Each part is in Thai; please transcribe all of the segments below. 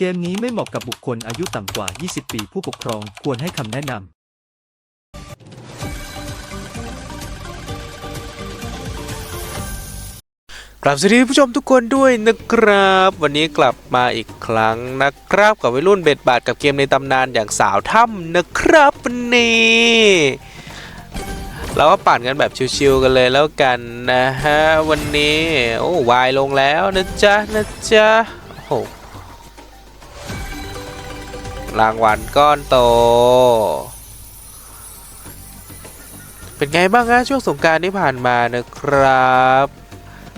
เกมนี้ไม่เหมาะกับบุคคลอายุต่ำกว่า 20 ปีผู้ปกครองควรให้คำแนะนำกลับสวัสดีผู้ชมทุกคนด้วยนะครับ วันนี้กลับมาอีกครั้งนะครับ กับวัยรุ่นเบ็ดบาทกับเกมในตำนานอย่างสาวถ้ำนะครับวันนี้เราก็ปั่นกันแบบชิวๆกันเลยแล้วกันนะฮะวันนี้ โอ้วายลงแล้วนะจ๊ะนะจ๊ะโอ้โห รางวัลก้อนโต เป็นไงบ้างฮะช่วงสงการที่ผ่านมานะครับ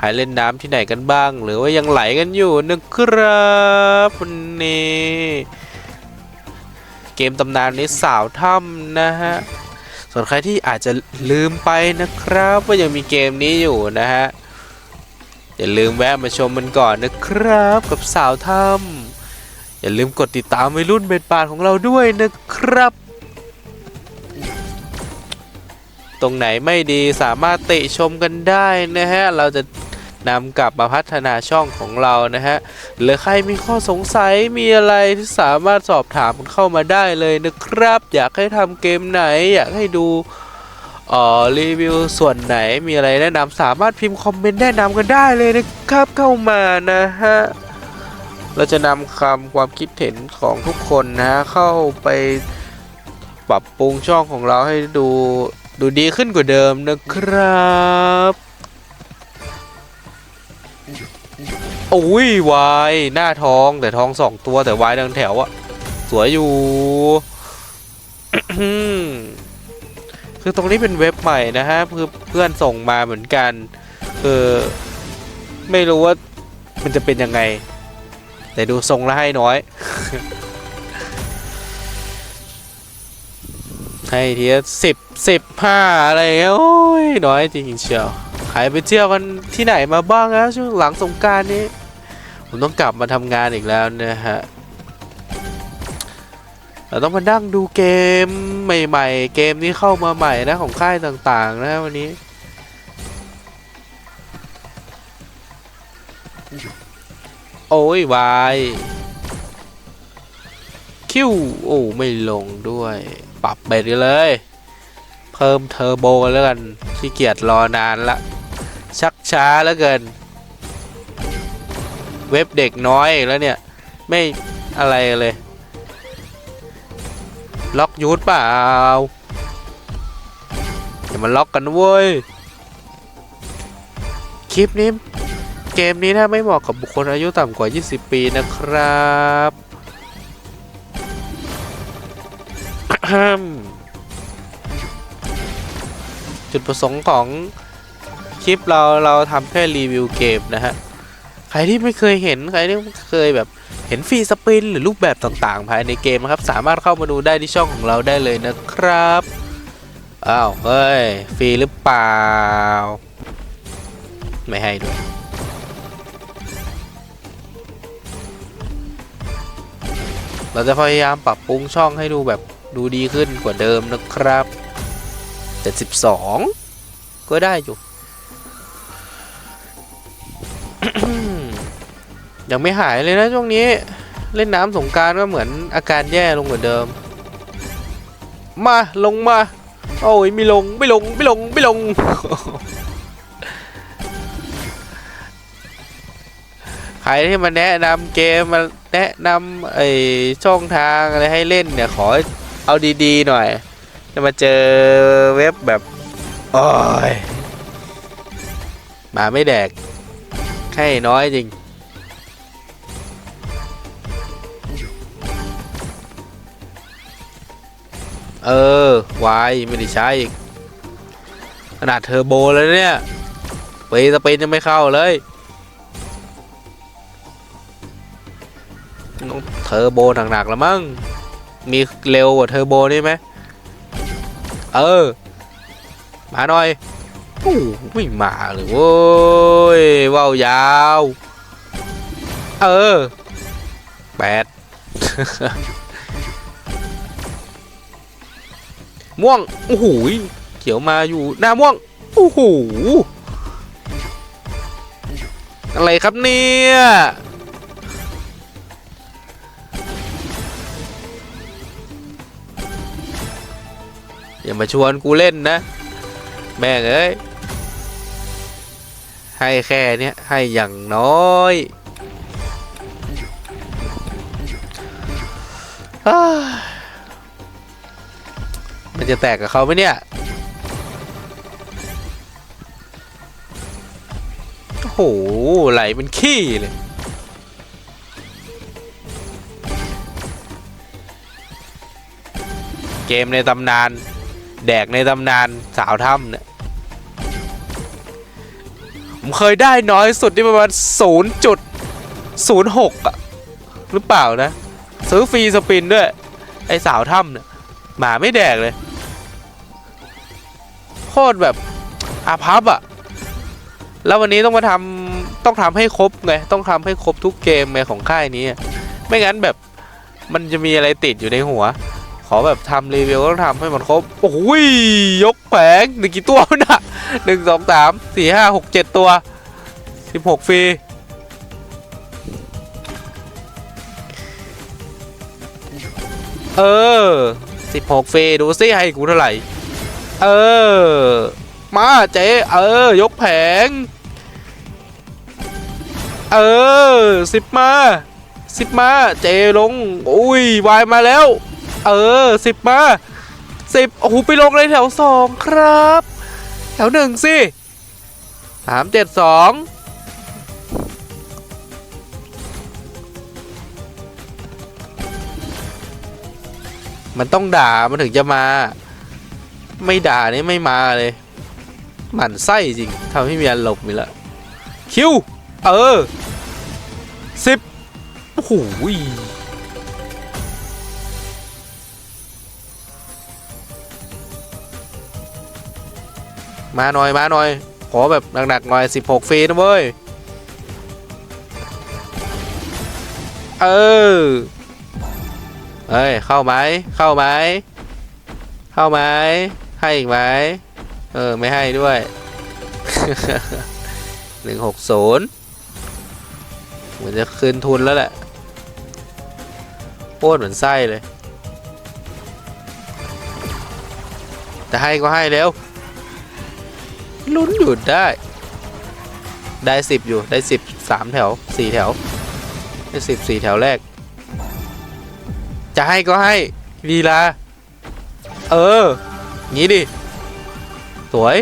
หายเล่นน้ำที่ไหนกันบ้าง หรือว่ายังไหลกันอยู่นะครับวันนี้เกมตำนานนี้สาวถ้ำนะฮะส่วนใครที่อาจจะลืมไปนะครับว่ายังมีเกมนี้อยู่นะฮะอย่าลืมแวะมาชมมันก่อนนะครับกับสาวถ้ำ อย่าลืมกดติดตามวัยรุ่นเบ็ดบาทของเราด้วยนะครับ ตรงไหนไม่ดีสามารถติชมกันได้นะฮะ เราจะนำกลับมาพัฒนาช่องของเรานะฮะ หรือใครมีข้อสงสัยมีอะไรที่สามารถสอบถามกันเข้ามาได้เลยนะครับ อยากให้ทำเกมไหน อยากให้ดูออรีวิวส่วนไหนมีอะไรแนะนำสามารถพิมพ์คอมเมนต์แนะนำกันได้เลยนะครับเข้ามานะฮะ เราจะนำคำความคิดเห็นของทุกคนนะเข้าไปปรับปรุงช่องของเราให้ดูดูดีขึ้นกว่าเดิมนะครับโอ้ยวายหน้าท้องแต่ท้องสองตัวแต่วายดังแถวอะสวยอยู่ คือตรงนี้เป็นเว็บใหม่นะฮะคือเพื่อนส่งมาเหมือนกัน คือ ไม่รู้ว่ามันจะเป็นยังไง แต่ดูทรงแล้วให้น้อย ให้ทีละสิบสิบห้าอะไรเงี้ยโอ้ยน้อยจริงเชียวใครไปเที่ยวกันที่ไหนมาบ้างนะช่วงหลังสงการนี้ ผมต้องกลับมาทำงานอีกแล้วนะฮะเราต้องมานั่งดูเกมใหม่ๆ เกมนี้เข้ามาใหม่นะของค่ายต่างๆ นะวันนี้ อ้ยวายคิวโอ้ไม่ลงด้วย ปรับเบ็ดกันเลย เพิ่มเทอร์โบกันแล้วกันขี้เกียจรอนานละ ชักช้าแล้วเกิน เว็บเด็กน้อยแล้วเนี่ย ไม่อะไรเลย ล็อกยูทเปล่าอย่ามาล็อกกันเว้ยคลิปนี้ เกมนี้ถ้าไม่เหมาะกับบุคคลอายุต่ำกว่า 20 ปีนะครับจุดประสงค์ของคลิปเราเราทำแค่รีวิวเกมนะฮะ ใครที่ไม่เคยเห็นใครที่เคยแบบเห็นฟรีสปินหรือรูปแบบต่างๆ ภายในเกมนะครับ สามารถเข้ามาดูได้ที่ช่องของเราได้เลยนะครับ อ้าว เฮ้ย ฟรีหรือเปล่า ไม่ให้ด้วย เราจะพยายามปรับปรุงช่องให้ดูแบบดูดีขึ้นกว่าเดิมนะครับแต่12ก็ได้อยู่ ยังไม่หายเลยนะช่วงนี้ เล่นน้ำสงการก็เหมือนอาการแย่ลงกว่าเดิม มาลงมา โอ้ยไม่ลงไม่ลงไม่ลงไม่ลง ใครที่มาแนะนำเกมมาแนะนำไอ้ช่องทางอะไรให้เล่นเนี่ยขอเอาดีๆหน่อยจะมาเจอเว็บแบบโอ้ยมาไม่แดกแค่น้อยจริง เออวายไม่ได้ใช้อีกขนาดเทอร์โบเลยเนี่ยเปย์สเปนยังไม่เข้าเลย ต้องเทอร์โบหนักๆแล้วมั้ง มีเร็วกว่าเทอร์โบนี่ไหมเออ มาหน่อยโอ้ไม่มาเลยเว้ยว้าวยาว เออแปดม่วงโอ้โหเขียวมาอยู่หน้าม่วงโอ้โหอะไรครับเนี่ย อย่ามาชวนกูเล่นนะ แม่งเอ้ย ให้แค่เนี้ยให้อย่างน้อยอ้ายมันจะแตกกับเขาไหมเนี่ย โอ้โห ไหลเป็นขี้เลย เกมในตำนาน แดกในตำนานสาวถ้ำเนี่ยผมเคยได้น้อยสุดที่ประมาณ0.06อะหรือเปล่านะ ซื้อฟรีสปินด้วย ไอสาวถ้ำเนี่ยหมาไม่แดกเลยโคตรแบบอาพับอะแล้ววันนี้ต้องมาทำต้องทำให้ครบไง ต้องทำให้ครบทุกเกมไงของค่ายนี้ ไม่งั้นแบบมันจะมีอะไรติดอยู่ในหัว อแบบทำรีวิวต้องทำให้มันครบ โอ้ย ยกแผงหนึ่งกี่ตัวน่ะหนึ่งสองสามสี่ห้าหกเจ็ดตัวสิบหกฟรีเออสิบหกฟรีดูซิให้กูเท่าไหร่ เออ มาเจ๊เออ ยกแผง เออสิบมาสิบมา เจลง อุ้ยวายมาแล้ว เออสิบมาสิบโอ้โหไปลงเลยแถวสองครับ แถวหนึ่งสิสามเจ็ดสองมันต้องด่ามันถึงจะมา ไม่ด่านี่ไม่มาเลย หมั่นไส้จริงทำให้มีอารมณ์นี่แหละคิว เออสิบโอ้โห มาหน่อยมาหน่อย ขอแบบหนักๆหน่อย 16 ฟรีนะเว้ย เออเอ้ย เข้าไหมเข้าไหมเข้าไหมให้อีกไหมเออ ไม่ให้ด้วยหนึ่งหกศูนย์เหมือนจะคืนทุนแล้วแหละโคตรเหมือนไส้เลย จะให้ก็ให้เร็ว ลุ้นหยุดได้ ได้สิบอยู่ได้สิบสามแถวสี่แถว ได้สิบสี่แถวแรก จะให้ก็ให้ลีลา เออ งี้ดิ สวย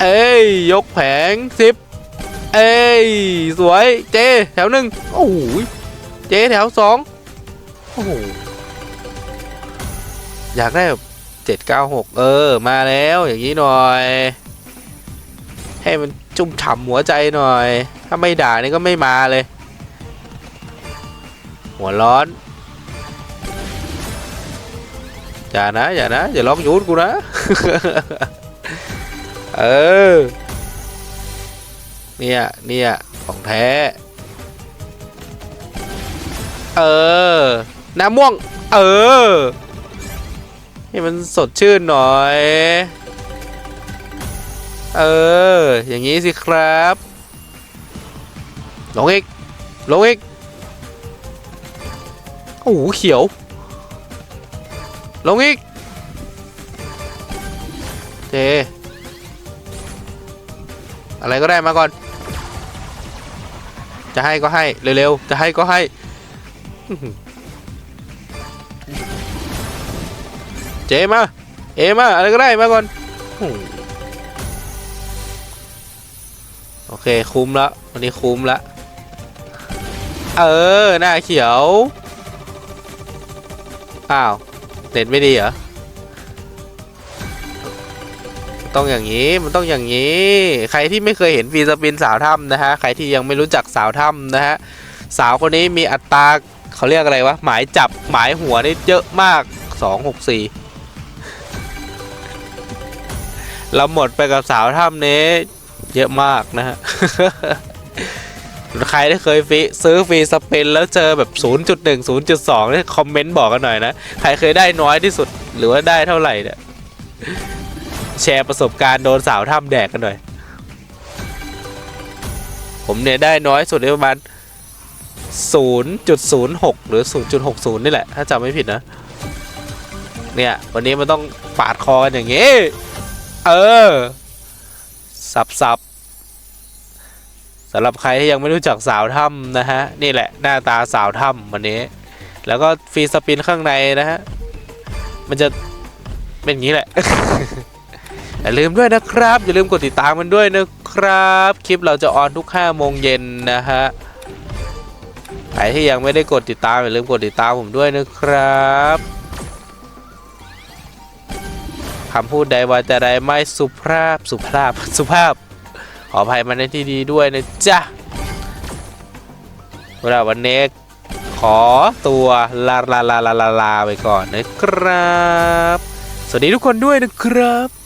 เอ้ย ยกแผงสิบเอ้ย สวย เจ แถวหนึ่งโอ้โหเจ แถวสองโอ้โหอยากได้แบบ เจ็ดเก้าหกเออ มาแล้วอย่างนี้หน่อย ให้มันจุ่มฉ่ำหัวใจหน่อย ถ้าไม่ด่านี่ก็ไม่มาเลย หัวร้อน อย่านะ อย่านะ อย่าล็อกยูทกูนะ เออ เนี่ย เนี่ย ของแท้ เออ น้ำม่วง เออ ให้มันสดชื่นหน่อย เออ อย่างนี้สิครับลงอีกลงอีกโอ้โหเขียว ลงอีกเจอะไรก็ได้มาก่อน จะให้ก็ให้ เร็วๆ จะให้ก็ให้ เจมา เอมาอะไรก็ได้มาก่อน โอเคคุ้มละวันนี้คุ้มละ เออ หน้าเขียว อ้าว เน็ตไม่ดีเหรอ ต้องอย่างนี้ มันต้องอย่างนี้ ใครที่ไม่เคยเห็นฟีสปินสาวถ้ำนะฮะ ใครที่ยังไม่รู้จักสาวถ้ำนะฮะ สาวคนนี้มีอัตราเขาเรียกอะไรวะ หมายจับหมายหัวนี่เยอะมาก 2 เราหมดไปกับสาวถ้ำนี้ เยอะมากนะฮะ ใครที่เคยฟรีซื้อฟรีสเปนแล้วเจอแบบ 0.1 0.2นี่คอมเมนต์บอกกันหน่อยนะ ใครเคยได้น้อยที่สุดหรือว่าได้เท่าไหร่เนี่ย แชร์ประสบการณ์โดนสาวถ้ำแดกกันหน่อย ผมเนี่ยได้น้อยสุดประมาณ0.06 หรือ 0.60 นี่แหละ ถ้าจำไม่ผิดนะ เนี่ย วันนี้มันต้องปาดคอกันอย่างงี้ เออ สับสับสำหรับใครที่ยังไม่รู้จักสาวถ้ำนะฮะ นี่แหละหน้าตาสาวถ้ำวันนี้ แล้วก็ฟรีสปินข้างในนะฮะ มันจะเป็นอย่างนี้แหละ อย่าลืมด้วยนะครับ อย่าลืมกดติดตามมันด้วยนะครับ คลิปเราจะออนทุก5โมงเย็นนะฮะใครที่ยังไม่ได้กดติดตามอย่าลืมกดติดตามผมด้วยนะครับ คำพูดใดวาจาใดไม่สุภาพสุภาพสุภาพ ขออภัยมาในที่ดีด้วยนะจ๊ะเวลาวันนี้ขอตัวลาลาลาลาลาลาไปก่อนนะครับ สวัสดีทุกคนด้วยนะครับ